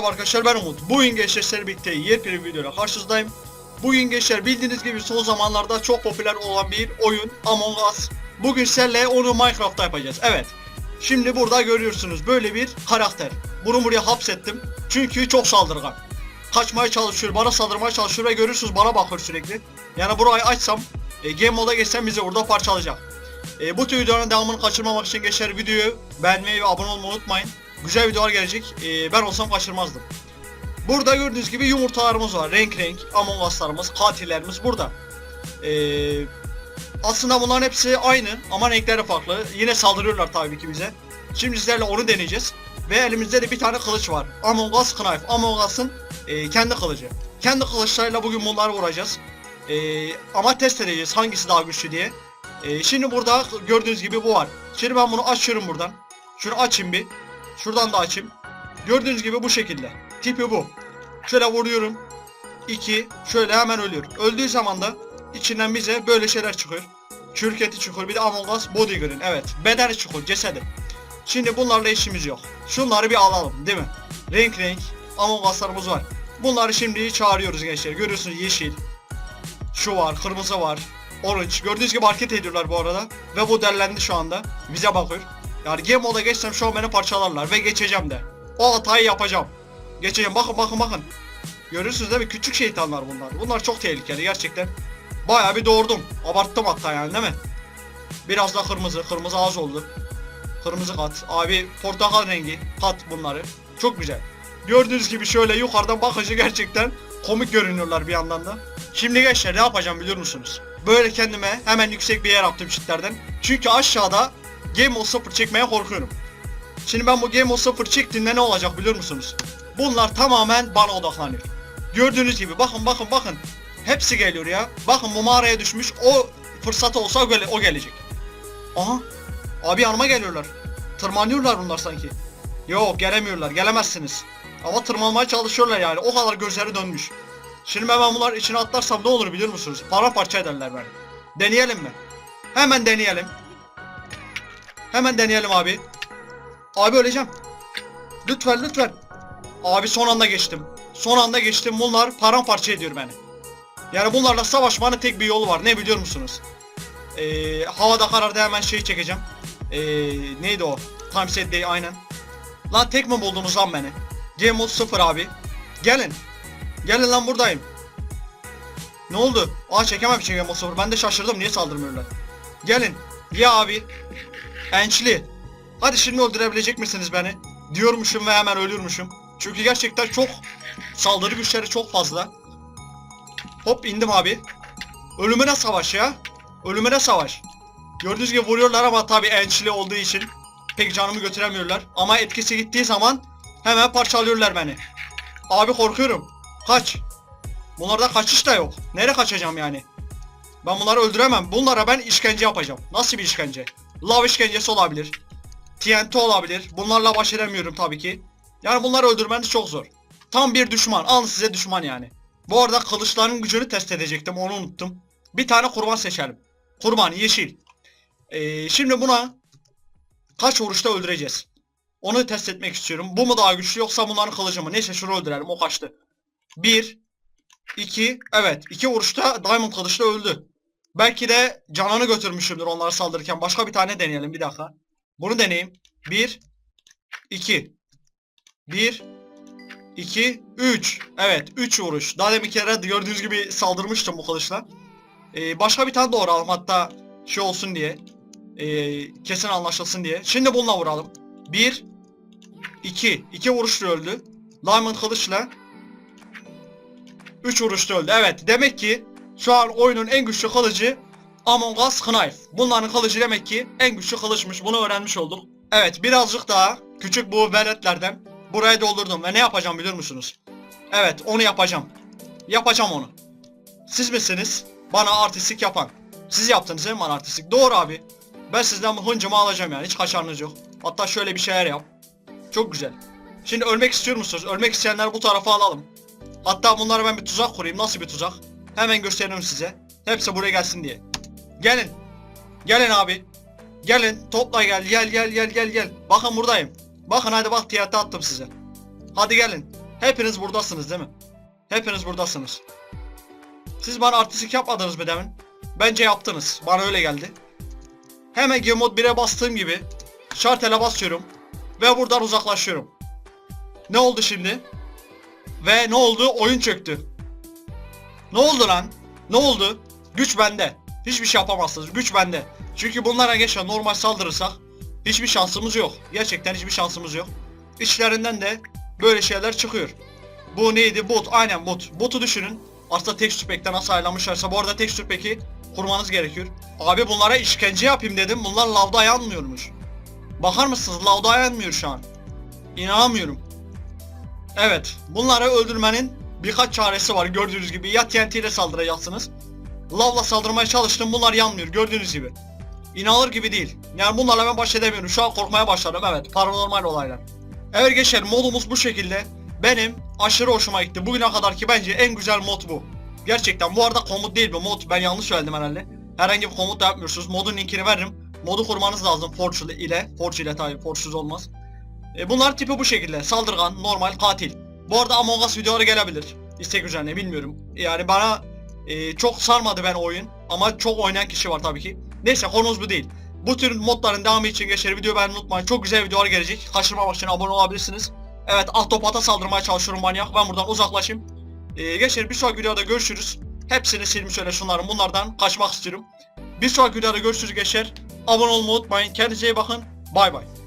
Merhaba arkadaşlar ben Umut. Bugün gençler sizlerle birlikte yepyeni bir videoyla karşınızdayım. Bugün gençler bildiğiniz gibi son zamanlarda çok popüler olan bir oyun Among Us. Bugün sizlerle onu Minecraft'ta yapacağız. Evet. Şimdi burada görüyorsunuz böyle bir karakter. Bunu buraya hapsettim. Çünkü çok saldırgan. Kaçmaya çalışıyor, bana saldırmaya çalışıyor ve görüyorsunuz bana bakıyor sürekli. Yani burayı açsam, e, game moda geçsem bizi burada parçalayacak. E, bu tür videoların devamını kaçırmamak için gençler videoyu beğenmeyi ve abone olmayı unutmayın. Güzel videolar gelecek. E, ben olsam kaçırmazdım. Burada gördüğünüz gibi yumurtalarımız var. Renk renk Among Us'larımız, katillerimiz burada. E, aslında bunların hepsi aynı ama renkleri farklı. Yine saldırıyorlar tabii ki bize. Şimdi sizlerle onu deneyeceğiz. Ve elimizde de bir tane kılıç var. Among Us Knife. Among Us'ın e, kendi kılıcı. Kendi kılıçlarıyla bugün bunları vuracağız. E, ama test edeceğiz hangisi daha güçlü diye. E, şimdi burada gördüğünüz gibi bu var. Şimdi ben bunu açıyorum buradan. Şunu açayım bir. Şuradan da açayım. Gördüğünüz gibi bu şekilde. Tipi bu. Şöyle vuruyorum. 2. Şöyle hemen ölüyor. Öldüğü zaman da içinden bize böyle şeyler çıkıyor. Çürük çıkıyor. Bir de Among Us Body Green. Evet. Bedeni çıkıyor. Cesedi. Şimdi bunlarla işimiz yok. Şunları bir alalım değil mi? Renk renk Among Us'larımız var. Bunları şimdi çağırıyoruz gençler. Görüyorsunuz yeşil. Şu var. Kırmızı var. Orange. Gördüğünüz gibi hareket ediyorlar bu arada. Ve bu derlendi şu anda. Bize bakıyor. Game moda geçsem beni parçalarlar ve geçeceğim de. O hatayı yapacağım. Geçeceğim. Bakın bakın bakın. Görüyorsunuz değil mi? Küçük şeytanlar bunlar. Bunlar çok tehlikeli gerçekten. Bayağı bir doğurdum. Abarttım hatta yani değil mi? Biraz da kırmızı. Kırmızı az oldu. Kırmızı kat. Abi portakal rengi. Kat bunları. Çok güzel. Gördüğünüz gibi şöyle yukarıdan bakınca gerçekten komik görünüyorlar bir yandan da. Şimdi gençler ne yapacağım biliyor musunuz? Böyle kendime hemen yüksek bir yer yaptım çitlerden. Çünkü aşağıda Game Mode 0 çekmeye korkuyorum. Şimdi ben bu Game Mode 0 çektiğinde ne olacak biliyor musunuz? Bunlar tamamen bana odaklanıyor. Gördüğünüz gibi bakın bakın bakın. Hepsi geliyor ya. Bakın bu mağaraya düşmüş. O fırsatı olsa o, gele- o gelecek. Aha. Abi yanıma geliyorlar. Tırmanıyorlar bunlar sanki. Yok gelemiyorlar. Gelemezsiniz. Ama tırmanmaya çalışıyorlar yani. O kadar gözleri dönmüş. Şimdi ben bunlar içine atlarsam ne olur biliyor musunuz? Paramparça ederler beni. Deneyelim mi? Hemen deneyelim. Hemen deneyelim abi. Abi öleceğim. Lütfen lütfen. Abi son anda geçtim. Son anda geçtim. Bunlar paramparça ediyor beni. Yani bunlarla savaşmanın tek bir yolu var. Ne biliyor musunuz? Ee, havada karardı hemen şeyi çekeceğim. Ee, neydi o? Time set day aynen. Lan tek mi buldunuz lan beni? Game mode 0 abi. Gelin. Gelin lan buradayım. Ne oldu? Aa çekemem şey Game mode 0. Ben de şaşırdım niye saldırmıyorlar. Gelin. Ya abi. Ençli. Hadi şimdi öldürebilecek misiniz beni? Diyormuşum ve hemen ölürmüşüm. Çünkü gerçekten çok saldırı güçleri çok fazla. Hop indim abi. Ölümüne savaş ya. Ölümüne savaş. Gördüğünüz gibi vuruyorlar ama tabi ençli olduğu için pek canımı götüremiyorlar. Ama etkisi gittiği zaman hemen parçalıyorlar beni. Abi korkuyorum. Kaç. Bunlarda kaçış da yok. Nereye kaçacağım yani? Ben bunları öldüremem. Bunlara ben işkence yapacağım. Nasıl bir işkence? Lav işkencesi olabilir. TNT olabilir. Bunlarla baş edemiyorum tabii ki. Yani bunları öldürmeniz çok zor. Tam bir düşman. Alın size düşman yani. Bu arada kılıçların gücünü test edecektim. Onu unuttum. Bir tane kurban seçelim. Kurban yeşil. Ee, şimdi buna kaç vuruşta öldüreceğiz? Onu test etmek istiyorum. Bu mu daha güçlü yoksa bunların kılıcı mı? Neyse şunu öldürelim. O kaçtı. 1 2 Evet. 2 vuruşta Diamond kılıçla öldü. Belki de canını götürmüşümdür onları saldırırken. Başka bir tane deneyelim bir dakika. Bunu deneyeyim. 1 2 1 2 3 Evet 3 vuruş. Daha demin kere gördüğünüz gibi saldırmıştım bu kılıçla. Ee, başka bir tane doğralım hatta şey olsun diye. Ee, kesin anlaşılsın diye. Şimdi bununla vuralım. 1 2 2 vuruşla öldü. Diamond kılıçla 3 vuruşta öldü. Evet demek ki şu an oyunun en güçlü kılıcı Among Us Knife. Bunların kılıcı demek ki en güçlü kılıçmış. Bunu öğrenmiş olduk. Evet birazcık daha küçük bu veletlerden buraya doldurdum ve ne yapacağım biliyor musunuz? Evet onu yapacağım. Yapacağım onu. Siz misiniz bana artistlik yapan? Siz yaptınız değil mi bana artistlik? Doğru abi. Ben sizden bu hıncımı alacağım yani hiç kaçarınız yok. Hatta şöyle bir şeyler yap. Çok güzel. Şimdi ölmek istiyor musunuz? Ölmek isteyenler bu tarafa alalım. Hatta bunlara ben bir tuzak kurayım. Nasıl bir tuzak? Hemen gösteririm size. Hepsi buraya gelsin diye. Gelin. Gelin abi. Gelin. Topla gel. Gel gel gel gel gel. Bakın buradayım. Bakın hadi bak tiyatro attım size. Hadi gelin. Hepiniz buradasınız değil mi? Hepiniz buradasınız. Siz bana artistik yapmadınız mı demin? Bence yaptınız. Bana öyle geldi. Hemen Game Mode 1'e bastığım gibi şartele basıyorum ve buradan uzaklaşıyorum. Ne oldu şimdi? Ve ne oldu? Oyun çöktü. Ne oldu lan? Ne oldu? Güç bende. Hiçbir şey yapamazsınız. Güç bende. Çünkü bunlara geçen normal saldırırsak hiçbir şansımız yok. Gerçekten hiçbir şansımız yok. İçlerinden de böyle şeyler çıkıyor. Bu neydi? Bot. Aynen bot. Botu düşünün. Aslında texture pack'ten nasıl ayarlamışlarsa bu arada texture pack'i kurmanız gerekiyor. Abi bunlara işkence yapayım dedim. Bunlar lavda yanmıyormuş. Bakar mısınız? Lavda yanmıyor şu an. İnanamıyorum. Evet. Bunları öldürmenin birkaç çaresi var gördüğünüz gibi. Ya TNT ile saldıracaksınız. Lavla saldırmaya çalıştım. Bunlar yanmıyor gördüğünüz gibi. İnanılır gibi değil. Yani bunlarla ben baş edemiyorum. Şu an korkmaya başladım. Evet. Paranormal olaylar. Evet geçer modumuz bu şekilde. Benim aşırı hoşuma gitti. Bugüne kadar ki bence en güzel mod bu. Gerçekten bu arada komut değil bu mod. Ben yanlış söyledim herhalde. Herhangi bir komut da yapmıyorsunuz. Modun linkini veririm. Modu kurmanız lazım Forge ile. Forge ile tabii Forge'suz olmaz. E, bunlar tipi bu şekilde. Saldırgan, normal, katil. Bu arada Among Us videoları gelebilir. İstek üzerine bilmiyorum. Yani bana e, çok sarmadı ben oyun. Ama çok oynayan kişi var tabii ki. Neyse konumuz bu değil. Bu tür modların devamı için geçer video beğenmeyi unutmayın. Çok güzel videolar gelecek. Kaçırmamak için abone olabilirsiniz. Evet ahtapota saldırmaya çalışıyorum manyak. Ben buradan uzaklaşayım. Ee, geçer bir sonraki videoda görüşürüz. Hepsini silmiş öyle şunların bunlardan kaçmak istiyorum. Bir sonraki videoda görüşürüz geçer. Abone olmayı unutmayın. Kendinize iyi bakın. Bay bay.